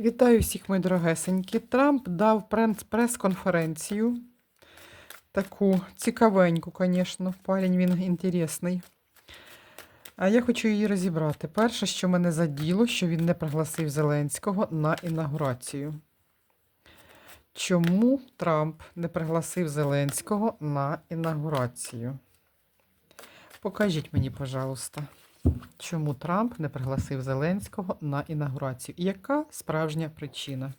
Вітаю всіх, мої дорогесенькі. Трамп дав прес- прес-конференцію. Таку цікавеньку, звісно. Парень він інтересний. А я хочу її розібрати. Перше, що мене заділо, що він не пригласив Зеленського на інаугурацію. Чому Трамп не пригласив Зеленського на інаугурацію? Покажіть мені, пожалуйста. Чому Трамп не пригласив Зеленського на інаугурацію? І яка справжня причина?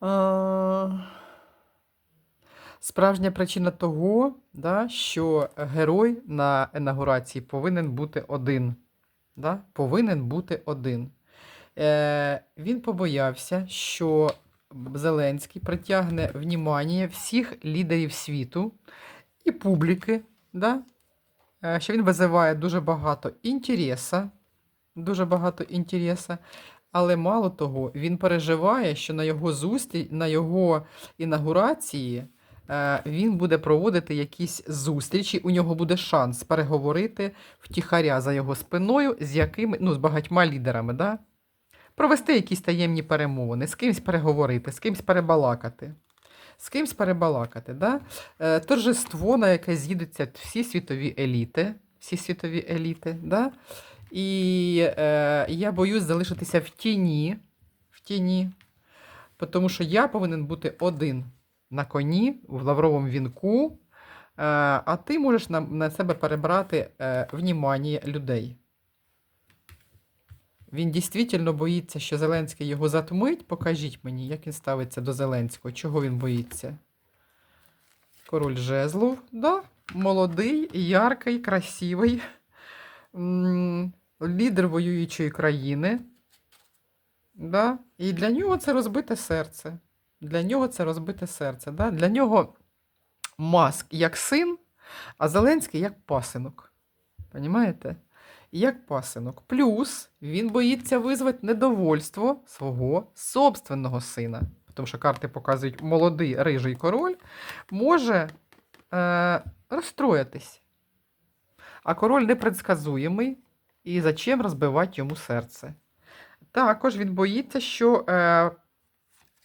А, Справжня причина того, да, що герой на інаугурації повинен бути один. Да? Повинен бути один. Е, він побоявся, що Зеленський притягне внімання всіх лідерів світу і публіки, да? е, що він визиває дуже багато інтереса, дуже багато інтереса. Але мало того, він переживає, що на його зустріч, на його інаугурації він буде проводити якісь зустрічі, у нього буде шанс переговорити втіхаря за його спиною з якими, ну, з багатьма лідерами, да? провести якісь таємні перемовини, з кимсь переговорити, з кимсь перебалакати. З кимсь перебалакати, да? Е, торжество, на яке з'їдуться всі світові еліти, всі світові еліти, да? І е, я боюсь залишитися в тіні, в тіні, тому що я повинен бути один на коні в лавровому вінку, е, а ти можеш на, на себе перебрати е, внімання людей. Він дійсно боїться, що Зеленський його затмить. Покажіть мені, як він ставиться до Зеленського, чого він боїться. Король жезлов, да, молодий, яркий, красивий, лідер воюючої країни. Да? І для нього це розбите серце. Для нього це розбите серце. Да? Для нього Маск як син, а Зеленський як пасинок. Понімаєте? Як пасинок. Плюс він боїться визвати недовольство свого собственного сина. Тому що карти показують, молодий рижий король може е, розстроїтись. А король непредсказуємий, і зачем розбивати йому серце? Також він боїться, що е,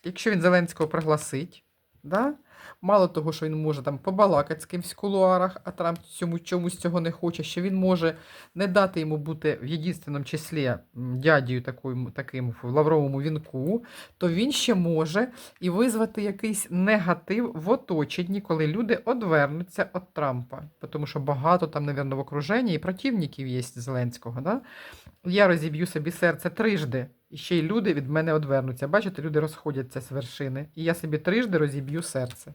якщо він Зеленського пригласить, да, мало того, що він може там побалакати з кимсь в кулуарах, а Трамп цьому чомусь цього не хоче, що він може не дати йому бути в єдинственному числі м, дядею такою, таким в лавровому вінку, то він ще може і визвати якийсь негатив в оточенні, коли люди одвернуться від Трампа. Тому що багато там, мабуть, в окруженні і противників є Зеленського. Да? Я розіб'ю собі серце трижди, і ще й люди від мене одвернуться. Бачите, люди розходяться з вершини, і я собі трижди розіб'ю серце.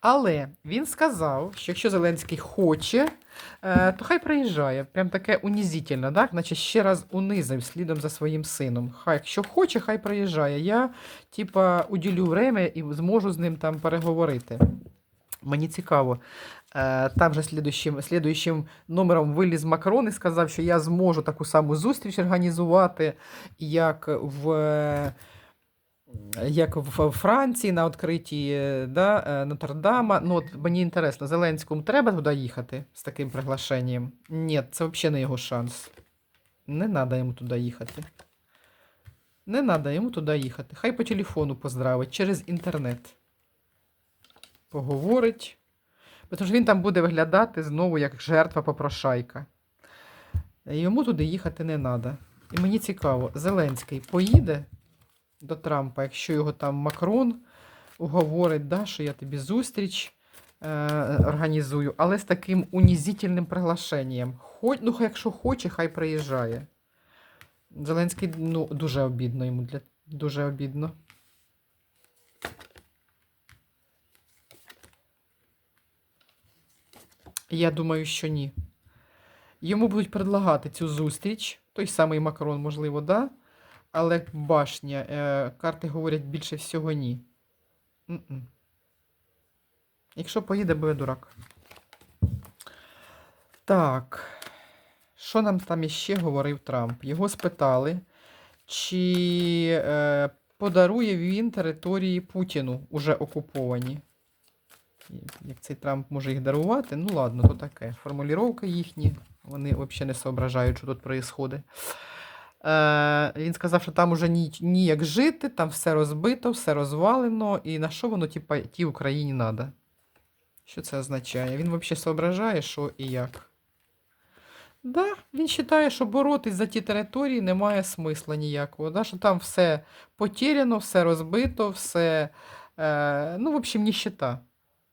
Але він сказав, що якщо Зеленський хоче, е, то хай приїжджає. Прям таке унізительно, так? наче ще раз унизив слідом за своїм сином. Хай, якщо хоче, хай приїжджає. Я, типа, уділю время і зможу з ним там переговорити. Мені цікаво. Е, Там же слідуючим, слідуючим номером виліз Макрон і сказав, що я зможу таку саму зустріч організувати, як в, е, як в Франції на відкритті е, да, Нотр-Дама. Ну, от мені інтересно, Зеленському треба туди їхати з таким приглашенням? Ні, це взагалі не його шанс. Не треба йому туди їхати. Не треба йому туди їхати. Хай по телефону поздравить через інтернет. Поговорить. Тому що він там буде виглядати знову як жертва попрошайка. Йому туди їхати не треба. І мені цікаво, Зеленський поїде до Трампа, якщо його там Макрон уговорить, да, що я тобі зустріч е, організую, але з таким унізительним приглашенням. Хоч, ну, якщо хоче, хай приїжджає. Зеленський ну, дуже обідно йому для дуже обідно. Я думаю, що ні. Йому будуть предлагати цю зустріч, той самий Макрон, можливо, да? Але башня, е, карти говорять більше всього ні. М-м. Якщо поїде, буде дурак. Так. Що нам там іще говорив Трамп? Його спитали, чи е, подарує він території Путіну, уже окуповані. Як цей Трамп може їх дарувати, ну ладно, то таке. Формулювання їхні, вони взагалі не соображають, що тут відбувається. Е, він сказав, що там уже ні, ніяк жити, там все розбито, все розвалено, і на що воно типа, тій Україні треба. Що це означає? Він взагалі соображає, що і як. Да, він вважає, що боротись за ті території немає смисла ніякого. Да? Що там все потеряно, все розбито, все. Е, ну, в общем, ніщета.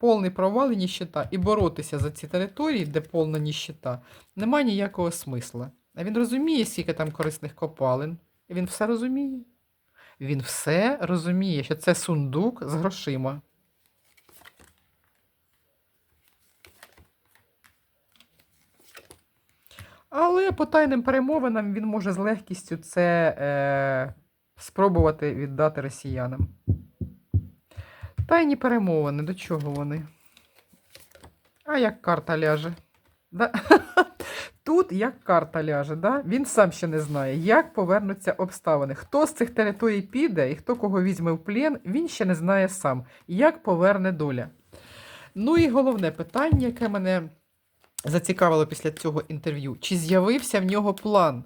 Повний провал і ніщета. І боротися за ці території, де повна ніщета, немає ніякого смисла. А він розуміє, скільки там корисних копалин. Він все розуміє. Він все розуміє, що це сундук з грошима. Але по тайним перемовинам він може з легкістю це е, спробувати віддати росіянам. Тайні перемовини, до чого вони? А як карта ляже? Да? Тут як карта ляже, да? він сам ще не знає, як повернуться обставини. Хто з цих територій піде і хто кого візьме в плен, він ще не знає сам, як поверне доля. Ну і головне питання, яке мене зацікавило після цього інтерв'ю, чи з'явився в нього план?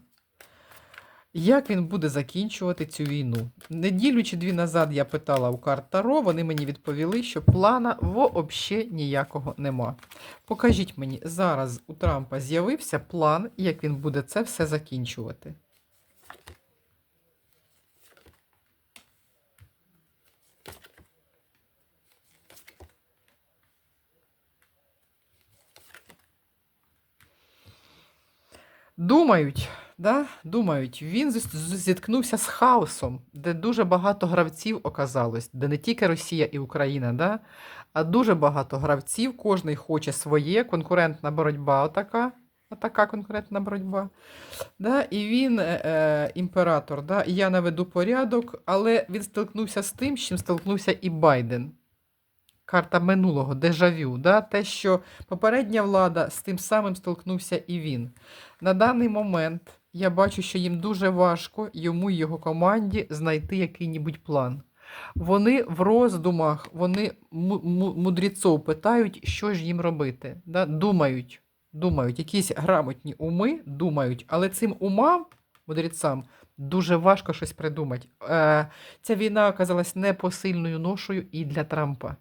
Як він буде закінчувати цю війну? Неділю чи дві назад я питала у карт Таро, вони мені відповіли, що плана взагалі ніякого нема. Покажіть мені, зараз у Трампа з'явився план, як він буде це все закінчувати. Думають, да? Думають, він зіткнувся з хаосом, де дуже багато гравців оказалось, де не тільки Росія і Україна, да? а дуже багато гравців, кожний хоче своє, конкурентна боротьба отака, отака конкурентна боротьба. Да? І він, е, е, імператор, да? я наведу порядок, але він столкнувся з тим, з чим столкнувся і Байден. Карта минулого, дежавю, да? те, що попередня влада з тим самим столкнувся і він. На даний момент я бачу, що їм дуже важко йому і його команді знайти який-небудь план. Вони в роздумах, вони му- му- мудрецов питають, що ж їм робити. Да? Думають, думають, якісь грамотні уми думають, але цим умам, мудрецам, дуже важко щось придумати. Е, ця війна оказалась непосильною ношою і для Трампа.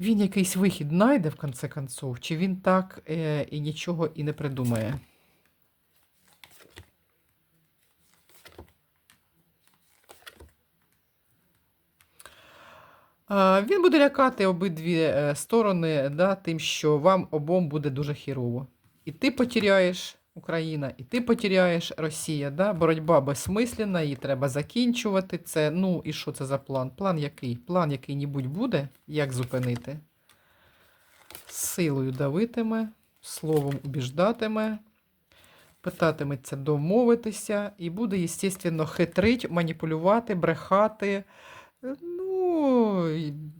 Він якийсь вихід знайде в конце концов, чи він так е, і нічого і не придумає? Він буде лякати обидві е, сторони да, тим, що вам обом буде дуже хірово. І ти потеряєш Україна, і ти потеряєш Росія. Да? Боротьба безсмисленна, її треба закінчувати. Це, ну і що це за план? План який? План який-небудь буде, як зупинити? Силою давитиме, словом убіждатиме, питатиметься домовитися, і буде, звісно, хитрить, маніпулювати, брехати.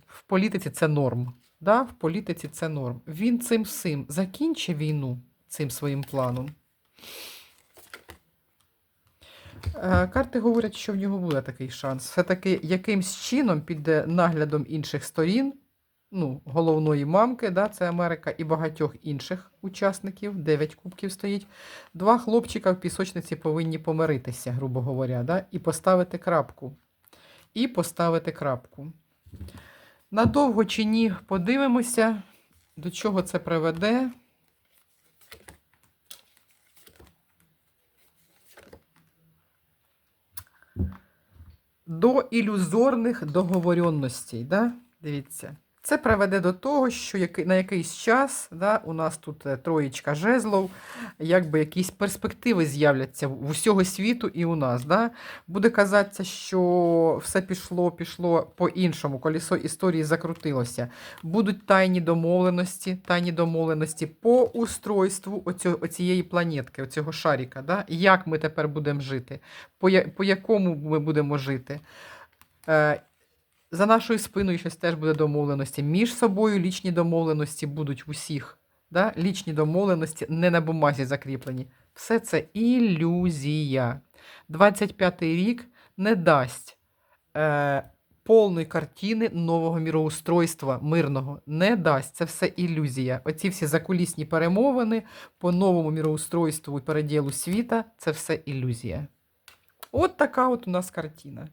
В політиці це норм. Да? В політиці це норм. Він цим всім закінчить війну цим своїм планом. Е, Карти говорять, що в нього буде такий шанс. Все-таки якимсь чином під наглядом інших сторін, ну, головної мамки, да, це Америка, і багатьох інших учасників, 9 кубків стоїть. Два хлопчика в пісочниці повинні помиритися, грубо говоря, да, і поставити крапку. І поставити крапку. Надовго чи ні, подивимося, до чого це приведе. До ілюзорних договоренностей. Да? Дивіться. Це приведе до того, що на якийсь час да, у нас тут е, троєчка жезлов, якби якісь перспективи з'являться в усього світу і у нас. Да? Буде казатися, що все пішло, пішло по-іншому, колесо історії закрутилося. Будуть тайні домовленості, тайні домовленості по устройству оцього, оцієї планетки, оцього шаріка. Да? Як ми тепер будемо жити, по, по якому ми будемо жити. За нашою спиною щось теж буде домовленості. Між собою лічні домовленості будуть усіх. Да? Лічні домовленості не на бумазі закріплені. Все це ілюзія. 25-й рік не дасть е, повної картини нового міроустройства мирного. Не дасть. Це все ілюзія. Оці всі закулісні перемовини по новому міроустройству і переділу світа це все ілюзія. От така от у нас картина.